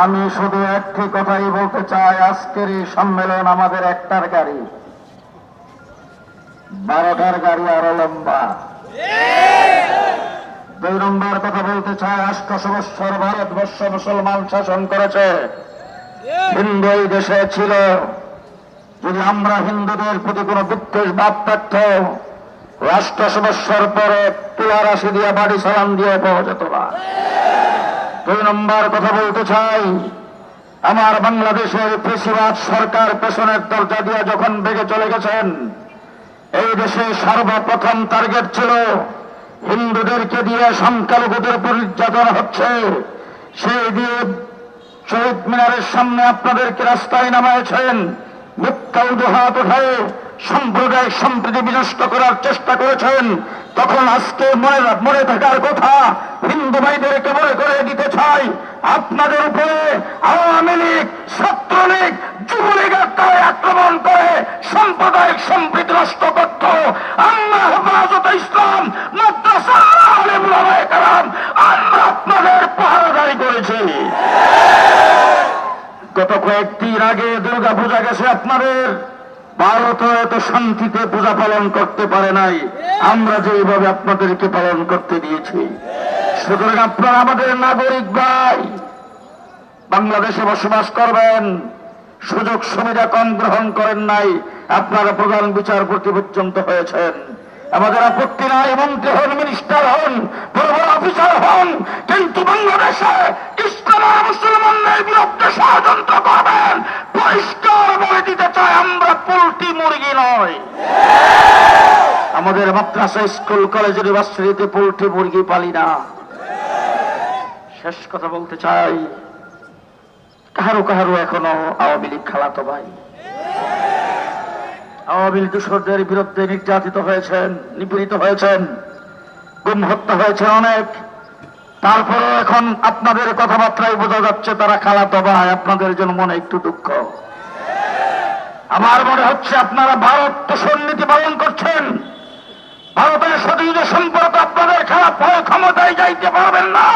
আমি শুধু একটি কথাই বলতে চাই, আজকের এই সম্মেলন আমাদের একটার গাড়ি। বারোটার গাড়ি আরও লম্বা। দুই নম্বর কথা বলতে চাই, আষ্টশো বৎসর ভারতবর্ষ মুসলমান শাসন করেছে। হিন্দু এই দেশে ছিল। যদি আমরা হিন্দুদের প্রতি কোনো বিদ্বেষ ভাব থাকত রাষ্ট্র সমস্যার পরে তুলা রাশি দিয়ে বাড়ি সালাম দিয়ে পাওয়া যেত না। দুই নম্বর কথা বলতে চাই, আমার বাংলাদেশের কৃষিবাদ সরকার পেছনের দরজা দিয়ে যখন বেগে চলে গেছেন, এই দেশে সর্বপ্রথম টার্গেট ছিল হিন্দুদেরকে দিয়ে সংখ্যালঘুদের উপর নির্যাতন হচ্ছে। সেই দিয়ে শহীদ মিনারের সামনে আপনাদেরকে রাস্তায় নামাইছেন মিথ্যা উদহাত উঠায় সম্প্রদায় সম্প্রীতি বিনষ্ট করার চেষ্টা করেছেন, তখন আজকে মনে থাকার কথা হিন্দু ভাইদেরকে মনে করে দিতে চাই, আপনাদের উপরে আওয়ামী লীগ, ছাত্রলীগ যুবলীগ আক্রমণ করে সাম্প্রদায়িক সম্প্রীতি নষ্ট করত। আল্লাহ হেফাজত ইসলাম মাদ্রাসা আলেম ওলামায়ে কেরাম, আমরা আপনাদের পাহারাদারি করেছি গত কয়েকদিন আগে দুর্গা পূজা গেছে আপনাদের। ভারত এত শান্তিতে পূজা পালন করতে পারে নাই। আমরা যেভাবে আপনাদেরকে পালন করতে দিয়েছি। সুতরাং আপনারা আমাদের নাগরিক ভাই, বাংলাদেশে বসবাস করবেন। সুযোগ সুবিধা কম গ্রহণ করেন নাই। আপনারা প্রধান বিচারপতি পর্যন্ত হয়েছেন। আমাদের আপত্তি নাই, মন্ত্রী হন, মিনিস্টার হন হন কিন্তু বাংলাদেশে ইসলাম আর মুসলমানদের বিরুদ্ধে ষড়যন্ত্র করবেন, পরিষ্কার বলে দিতে চাই, আমরা পোল্ট্রি মুরগি নয় আমাদের মাদ্রাসা, স্কুল, কলেজ, ইউনিভার্সিটিতে পোল্ট্রি মুরগি পালি না। শেষ কথা বলতে চাই, কাহারো কাহারো এখনও আওয়ামী লীগ খালাতো ভাই। আওয়ামী লীগ দূষরদের বিরুদ্ধে নির্যাতিত হয়েছেন, নিপীড়িত হয়েছেন, গুম হত্যা হয়েছে অনেক। তারপরে এখন আপনাদের কথাবার্তায় বোঝা যাচ্ছে তারা খালাতো ভাই আপনাদের জন্য মনে একটু দুঃখ। আমার মনে হচ্ছে আপনারা ভারত তোষণ নীতি পালন করছেন। ভারতের সাথে সম্পর্ক আপনাদের খারাপ হয়, ক্ষমতায় যাইতে পারবেন না।